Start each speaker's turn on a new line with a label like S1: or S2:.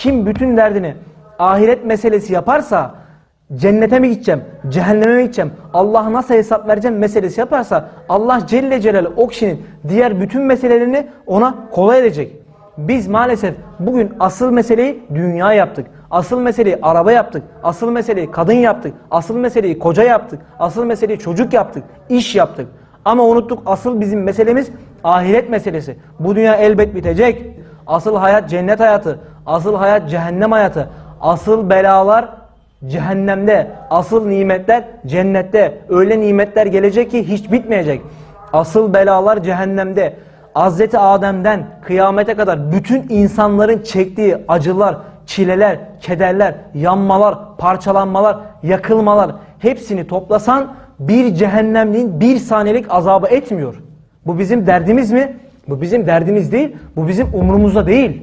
S1: Kim bütün derdini ahiret meselesi yaparsa cennete mi gideceğim, cehenneme mi gideceğim, Allah'a nasıl hesap vereceğim meselesi yaparsa Allah Celle Celaluhu o kişinin diğer bütün meselelerini ona kolay edecek. Biz maalesef bugün asıl meseleyi dünya yaptık. Asıl meseleyi araba yaptık. Asıl meseleyi kadın yaptık. Asıl meseleyi koca yaptık. Asıl meseleyi çocuk yaptık. iş yaptık. Ama unuttuk asıl bizim meselemiz ahiret meselesi. Bu dünya elbet bitecek. Asıl hayat cennet hayatı. Asıl hayat cehennem hayatı. Asıl belalar cehennemde. Asıl nimetler cennette. Öyle nimetler gelecek ki hiç bitmeyecek. Asıl belalar cehennemde. Hazreti Adem'den kıyamete kadar bütün insanların çektiği acılar, çileler, kederler, yanmalar, parçalanmalar, yakılmalar hepsini toplasan bir cehennemliğin bir saniyelik azabı etmiyor. Bu bizim derdimiz mi? Bu bizim derdimiz değil. Bu bizim umurumuzda değil.